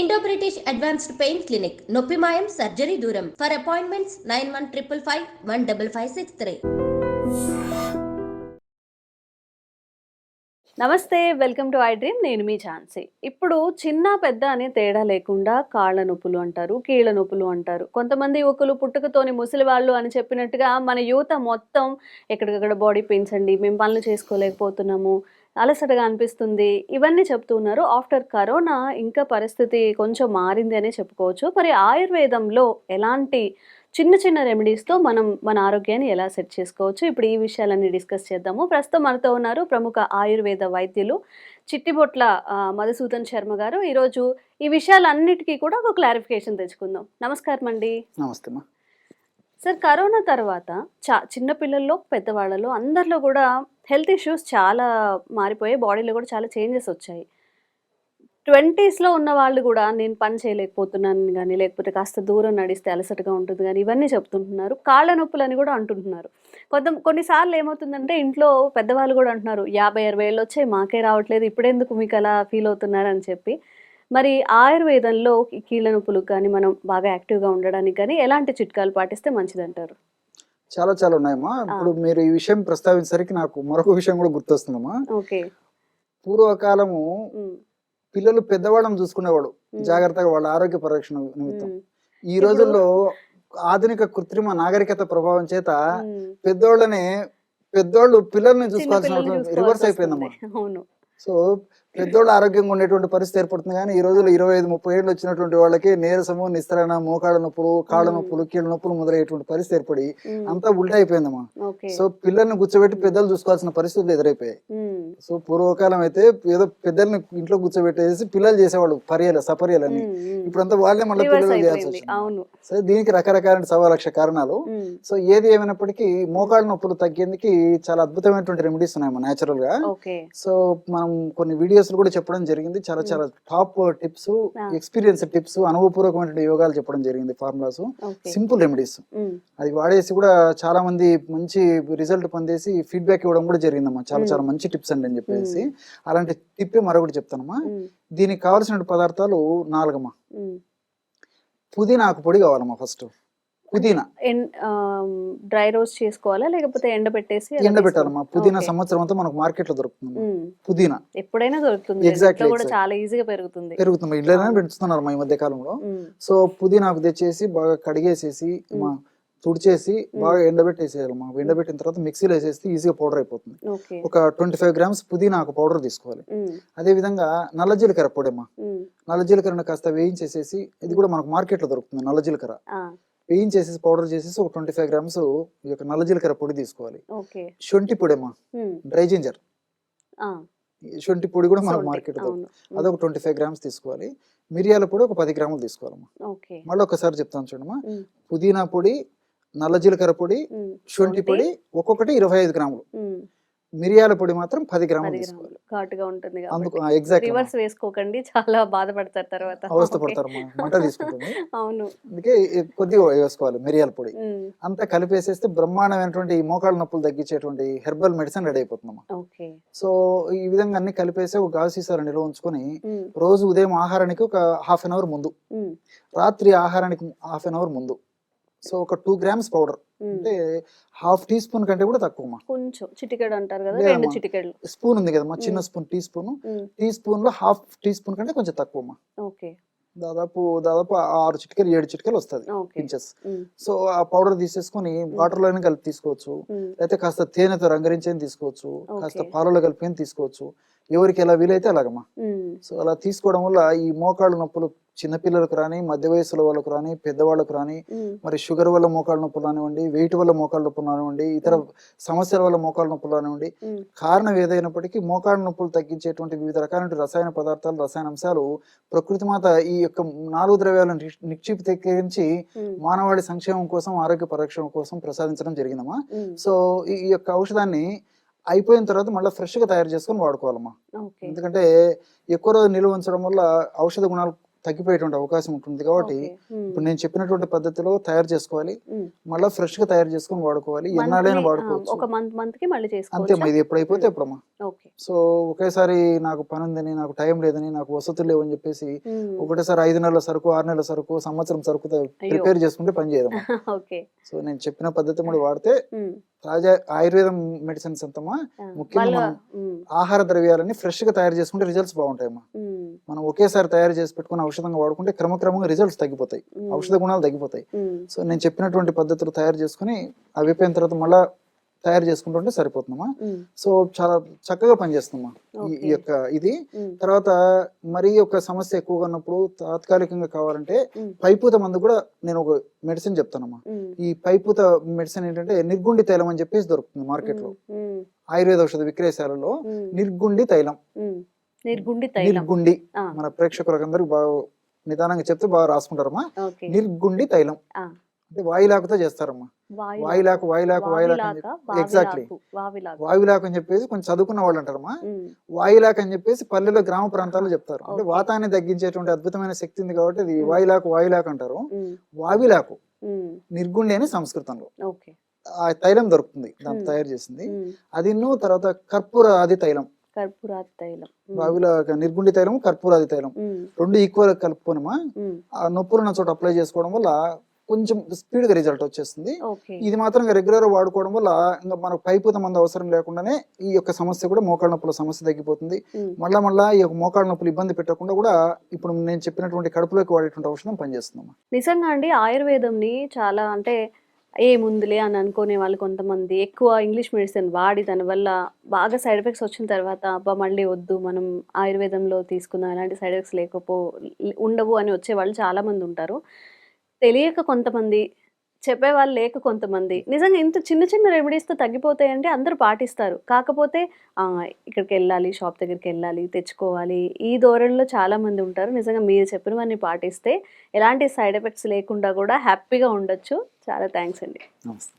Indo British advanced pain clinic నొప్పి మాయం surgery దూరం for appointments nine one triple five one double five six three నమస్తే welcome to I dream నేను మీ ఝాన్సీ. ఇప్పుడు చిన్న పెద్ద అనే తేడా లేకుండా కాళ్ళ నొప్పులు అంటారు కీళ్ళ నొప్పులు అంటారు. కొంతమంది యువకులు పుట్టుకతోని ముసలి వాళ్ళు అని చెప్పినట్టుగా మన యువత మొత్తం ఎక్కడికక్కడ బాడీ పెయిన్స్ అండి. మేము పనులు చేసుకోలేకపోతున్నాము. అలసటగా అనిపిస్తుంది. ఇవన్నీ చెప్తున్నారు ఆఫ్టర్ కరోనా ఇంకా పరిస్థితి కొంచెం మారింది అనే చెప్పుకోవచ్చు. మరి ఆయుర్వేదంలో ఎలాంటి చిన్న చిన్న రెమెడీస్తో మనం మన ఆరోగ్యాన్ని ఎలా సెట్ చేసుకోవచ్చు? ఇప్పుడు ఈ విషయాలన్నీ డిస్కస్ చేద్దాము. ప్రస్తుతం మనతో ఉన్నారు ప్రముఖ ఆయుర్వేద వైద్యులు చిట్టిబొట్ల మధుసూదన్ శర్మ గారు. ఈరోజు ఈ విషయాలన్నిటికీ కూడా ఒక క్లారిఫికేషన్ తెచ్చుకుందాం. నమస్కారం అండి. నమస్తే సార్ కరోనా తర్వాత చా చిన్న పిల్లల్లో పెద్దవాళ్ళలో అందరిలో కూడా హెల్త్ ఇష్యూస్ చాలా మారిపోయాయి. బాడీలో కూడా చాలా చేంజెస్ వచ్చాయి. ట్వంటీస్లో ఉన్న వాళ్ళు కూడా నేను పని చేయలేకపోతున్నాను కానీ లేకపోతే కాస్త దూరం నడిస్తే అలసటగా ఉంటుంది కానీ ఇవన్నీ చెప్తుంటున్నారు. కాళ్ళ నొప్పులు అని కూడా అంటుంటున్నారు. కొంత కొన్నిసార్లు ఏమవుతుందంటే ఇంట్లో పెద్దవాళ్ళు కూడా అంటున్నారు యాభై అరవై ఏళ్ళు వచ్చాయి మాకే రావట్లేదు ఇప్పుడెందుకు మీకు అలా ఫీల్ అవుతున్నారు? అని చెప్పి. మరి ఆయుర్వేదంలో కీళ్ళ నొప్పులకు కానీ మనం బాగా యాక్టివ్గా ఉండడానికి కానీ ఎలాంటి చిట్కాలు పాటిస్తే మంచిదంటారు? చాలా చాలా ఉన్నాయమ్మా. ఇప్పుడు మీరు ఈ విషయం ప్రస్తావించేసరికి నాకు మరొక విషయం కూడా గుర్తొస్తుందమ్మా. పూర్వకాలము పిల్లలు పెద్దవాళ్ళని చూసుకునేవాడు జాగ్రత్తగా వాళ్ళ ఆరోగ్య పరిరక్షణ నిమిత్తం. ఈ రోజుల్లో ఆధునిక కృత్రిమ నాగరికత ప్రభావం చేత. పెద్దోళ్ళని పెద్దోళ్ళు పిల్లల్ని చూసుకోవాల్సిన రివర్స్ అయిపోయిందమ్మా. సో పెద్దోళ్ళు ఆరోగ్యంగా ఉండేటువంటి పరిస్థితి ఏర్పడుతుంది కానీ ఈ రోజుల్లో ఇరవై ఐదు ముప్పై ఏళ్ళు వచ్చినటువంటి వాళ్ళకి నీరసము నిస్త్రణ మోకాళ్ళ నొప్పులు కాళ్ళ. నొప్పులు కీళ్ళ నొప్పులు మొదలయ్యేటువంటి పరిస్థితి ఏర్పడి అంతా ఉల్టా అయిపోయిందమ్మా సో పిల్లల్ని కూర్చోబెట్టి పెద్దలు చూసుకోవాల్సిన పరిస్థితులు ఎదురైపోయాయి. సో పూర్వకాలం అయితే ఏదో పెద్దల్ని ఇంట్లో కూర్చోబెట్టేసి పిల్లలు చేసేవాళ్ళు పర్యాలు సపర్యాలని. ఉమ్. ఇప్పుడంతా వాళ్ళే మళ్ళీ పిల్లలు చేయాల్సి వచ్చింది. సో దీనికి రకరకాల సవా లక్ష కారణాలు సో ఏది ఏమైనప్పటికీ మోకాళ్ళ నొప్పులు తగ్గేందుకు చాలా అద్భుతమైనటువంటి రెమెడీస్ ఉన్నాయి న్యాచురల్గా. సో మనం కొన్ని వీడియోస్ కూడా చెప్పడం జరిగింది. చాలా చాలా టాప్ టిప్స్. ఎక్స్పీరియన్స్ టిప్స్ అనుభవపూర్వకమైన యోగాలు చెప్పడం జరిగింది ఫార్ములాస్. Simple remedies. అది వాడేసి కూడా చాలా మంది మంచి రిజల్ట్ పొందేసి ఫీడ్బ్యాక్ ఇవ్వడం కూడా జరిగిందమ్మా. చాలా. చాలా మంచి టిప్స్ అండి అని చెప్పేసి. అలాంటి టిప్పే మరొకటి చెప్తానమ్మా. దీనికి కావాల్సిన పదార్థాలు నాలుగమ్మా. ఉమ్. పుదీనా ఆకు పొడి కావాలమ్మా ఫస్ట్. పుదీనా. డ్రై రోస్ట్ చేసుకోవాలా? లేకపోతే ఎండ పెట్టేసి ఎండబెట్టాలమ్మా. తీసుకోవాలా? పుదీనా. సంవత్సరం అంతా మనకు మార్కెట్లో దొరుకుతుంది పుదీనా. ఎప్పుడైనా దొరుకుతుంది. ఇంట్లో కూడా. చాలా ఈజీగా పెరుగుతుంది. పెరుగుతుంది. ఇళ్ళనే. పెంచుతున్నారు మా ఈ మధ్య కాలంలో. సో పుదీనా ఆకు తెచ్చేసి బాగా కడిగేసేసి మా తుడిచేసి బాగా ఎండబెట్టేసేయాలమ్మా. ఎండబెట్టిన తర్వాత మిక్సీలో వేసేస్తే ఈజీగా పౌడర్ అయిపోతుంది. ఒక ట్వంటీ ఫైవ్ గ్రామ్స్ పుదీనా ఆకు పౌడర్ తీసుకోవాలి. అదే విధంగా నల్ల జీలకర్ర పొడి అమ్మా ఉమ్, నల్ల జీలకర్రను కాస్త వేయించేసేసి ఇది కూడా మనకు మార్కెట్లో దొరుకుతుంది నల్ల జీలకర్ర. ఆ, వేయించేసేసి పౌడర్ చేసేసి ఒక ట్వంటీ ఫైవ్ గ్రామ్స్ ఈ యొక్క నల్ల జీలకర్ర పొడి తీసుకోవాలి. శొంఠి పొడి అమ్మా డ్రై జింజర్. శొంఠి పొడి కూడా మనకు మార్కెట్ అదొక ట్వంటీ ఫైవ్ గ్రామ్స్ తీసుకోవాలి. మిరియాల పొడి ఒక పది గ్రాములు తీసుకోవాలమ్మా. మళ్ళీ ఒకసారి చెప్తాను చూడమ్మా. పుదీనా పొడి నల్ల జీలకర్ర పొడి శొంఠి పొడి ఒక్కొక్కటి ఇరవై ఐదు గ్రాములు. మిరియాల పొడి మాత్రం పది గ్రాములు తీసుకోవాలి. ఘాటుగా ఉంటుంది అందుకు ఎగ్జాక్ట్ రివర్స్ వేసుకోకండి చాలా బాధపడతారు తర్వాత. మంట తీసుకుంటుంది. అవును. అందుకే కొద్దిగా వేసుకోవాలి మిరియాల పొడి. అంతా కలిపేసేస్తే బ్రహ్మాండమైనటువంటి ఈ మోకాళ్ళ నొప్పులు తగ్గించేటువంటి హెర్బల్ మెడిసిన్ రెడీ అయిపోతుందమ్మా. ఓకే. సో ఈ విధంగా అన్ని కలిపేసి ఒక గాజు సీసాలు నిల్వ ఉంచుకొని రోజు ఉదయం ఆహారానికి ఒక హాఫ్ అన్ అవర్ ముందు. రాత్రి ఆహారానికి హాఫ్ అన్ అవర్ ముందు. సో ఒక టూ గ్రామ్స్ పౌడర్. అంటే హాఫ్ టీ స్పూన్ కంటే కూడా తక్కువ కొంచెం చిటికెడు అంటారు కదా. రెండు చిటికెళ్ళు స్పూన్ ఉంది కదమ్మా చిన్న మ్మ్. స్పూన్ టీ స్పూన్ టీ స్పూన్లో హాఫ్ టీ స్పూన్ కంటే కొంచెం తక్కువ ఓకే. దాదాపు దాదాపు ఆరు చిటికలు ఏడు చిటికలు వస్తుంది ఇంచెస్ ఉమ్, సో ఆ పౌడర్ తీసేసుకొని వాటర్లోనే కలిపి తీసుకోవచ్చు. లేకపోతే కాస్త తేనెతో రంగరించేది తీసుకోవచ్చు. కాస్త. పాలలో కలిపి తీసుకోవచ్చు. ఎవరికి ఎలా వీలైతే అలాగమ్మా. సో అలా తీసుకోవడం వల్ల ఈ మోకాళ్ళ నొప్పులు చిన్నపిల్లలకు రాని మధ్య వయసుల వాళ్ళకు రాని పెద్దవాళ్ళకు రాని మరి షుగర్ వల్ల మోకాళ్ళ నొప్పులు రానివ్వండి వెయిట్ వల్ల మోకాళ్ళ నొప్పులు రానివ్వండి ఇతర సమస్యల వల్ల మోకాళ్ళ నొప్పులు రానివ్వండి కారణం ఏదైనప్పటికీ మోకాళ్ళ నొప్పులు తగ్గించేటువంటి వివిధ రకాల రసాయన పదార్థాలు రసాయన అంశాలు ప్రకృతి మాత ఈ యొక్క నాలుగు ద్రవ్యాలను నిక్ష్- నిక్షిప్తీకరించి మానవాళి సంక్షేమం కోసం ఆరోగ్య పరిరక్షణ కోసం ప్రసాదించడం జరిగిందమ్మా. సో ఈ యొక్క ఔషధాన్ని అయిపోయిన తర్వాత మళ్ళీ ఫ్రెష్గా తయారు చేసుకొని వాడుకోవాలమ్మా. ఎందుకంటే ఎక్కువ రోజు నిల్వ ఉంచడం వల్ల ఔషధ గుణాలు తగ్గిపోయేటువంటి అవకాశం ఉంటుంది కాబట్టి. ఇప్పుడు నేను చెప్పినటువంటి పద్ధతిలో తయారు చేసుకోవాలి. మళ్ళీ ఫ్రెష్గా తయారు చేసుకొని వాడుకోవాలి ఎన్నాళ్ళైనా వాడుకోవచ్చు ఒక మంత్ మంత్కి మళ్ళీ అంతే ఇది ఎప్పుడైపోతే ఎప్పుడమ్మా సో ఒకేసారి నాకు పని ఉందని నాకు టైం లేదని నాకు వసతులు లేవని చెప్పేసి. ఒకటేసారి ఐదు నెలల సరుకు ఆరు నెలల సరుకు సంవత్సరం సరుకు ప్రిపేర్ చేసుకుంటే పని ఓకే సో నేను చెప్పిన పద్ధతి కూడా వాడితే. తాజా ఆయుర్వేదం మెడిసిన్స్ అంతమా ముఖ్యంగా. ఆహార ద్రవ్యాలని ఫ్రెష్గా తయారు చేసుకుంటే రిజల్ట్స్ బాగుంటాయమ్మా. మనం ఒకేసారి తయారు చేసి పెట్టుకుని ఔషధంగా వాడుకుంటే క్రమక్రమంగా రిజల్ట్స్ తగ్గిపోతాయి. ఔషధ గుణాలు తగ్గిపోతాయి. సో నేను చెప్పినటువంటి పద్ధతులు తయారు చేసుకుని అవి అయిపోయిన తర్వాత మళ్ళా తయారు చేసుకుంటుంటే సరిపోతుందమ్మా. సో చాలా చక్కగా పనిచేస్తుందమ్మా ఈ- యొక్క ఇది. తర్వాత మరీ ఒక సమస్య ఎక్కువగా ఉన్నప్పుడు తాత్కాలికంగా కావాలంటే. పైపూత మందు కూడా నేను ఒక మెడిసిన్ చెప్తానమ్మా. ఈ పైపూత మెడిసిన్ ఏంటంటే నిర్గుండి తైలం అని చెప్పేసి దొరుకుతుంది మార్కెట్లో. ఆయుర్వేద ఔషధ విక్రయశాలలో. నిర్గుండి తైలం. నిర్గుండి ఆ, మన ప్రేక్షకులకు బాగా నిదానంగా చెప్తే బాగా రాసుకుంటారమ్మా నిర్గుండి తైలం. అంటే వాయులాకుతో చేస్తారమ్మా వాయులాకు. వాయులాకు వాయులాకు వావిలాకు. వాయులాకు అని చెప్పేసి కొంచెం చదువుకున్న వాళ్ళు అంటారమ్మా. వాయులాకు అని చెప్పేసి పల్లెలో గ్రామ ప్రాంతాల్లో చెప్తారు అంటే. వాతాన్ని తగ్గించేటువంటి అద్భుతమైన శక్తి ఉంది కాబట్టి ఇది వాయులాకు వాయులాకు అంటారు. వావిలాకు. నిర్గుండి అని సంస్కృతంలో ఆ తైలం దొరుకుతుంది దాన్ని. తయారు చేసింది. అది తర్వాత కర్పూర ఆది తైలం కర్పూరాతి తైలం. వావిలాక నిర్గుండి తైలం కర్పూరాది తైలం. రెండు ఈక్వల్ కలుపుకోనమా. ఆ నొప్పులున్న చోట అప్లై చేసుకోవడం వల్ల కొంచెం స్పీడ్గా రిజల్ట్ వచ్చేస్తుంది ఇది మాత్రం రెగ్యులర్ వాడుకోవడం వల్ల ఇంకా మనకు పైపూత మందు అవసరం లేకుండానే ఈ యొక్క సమస్య కూడా మోకాళ్ళ నొప్పుల సమస్య తగ్గిపోతుంది. మళ్ళా మళ్ళా ఈ యొక్క మోకాళ్ళ నొప్పులు ఇబ్బంది పెట్టకుండా కూడా ఇప్పుడు నేను చెప్పినటువంటి కడుపులోకి వాడేటువంటి ఔషధం పనిచేస్తుందమ్మా నిజంగా అండి ఆయుర్వేదంని చాలా అంటే ఏముందిలే అని అనుకునే వాళ్ళు కొంతమంది. ఎక్కువ ఇంగ్లీష్ మెడిసిన్ వాడి దానివల్ల బాగా సైడ్ ఎఫెక్ట్స్ వచ్చిన తర్వాత అబ్బా మళ్ళీ వద్దు మనం ఆయుర్వేదంలో తీసుకున్న ఎలాంటి సైడ్ ఎఫెక్ట్స్ లేకపో ఉండవు అని వచ్చే వాళ్ళు చాలామంది ఉంటారు. తెలియక కొంతమంది చెప్పేవాళ్ళు లేక కొంతమంది. నిజంగా ఇంత చిన్న చిన్న రెమెడీస్తో తగ్గిపోతాయంటే అందరూ పాటిస్తారు. కాకపోతే ఇక్కడికి వెళ్ళాలి షాప్ దగ్గరికి వెళ్ళాలి తెచ్చుకోవాలి. ఈ ధోరణిలో చాలామంది ఉంటారు. నిజంగా మీరు చెప్పినవన్నీ పాటిస్తే ఎలాంటి సైడ్ ఎఫెక్ట్స్ లేకుండా కూడా హ్యాపీగా ఉండొచ్చు. చాలా థ్యాంక్స్ అండి. నమస్తే.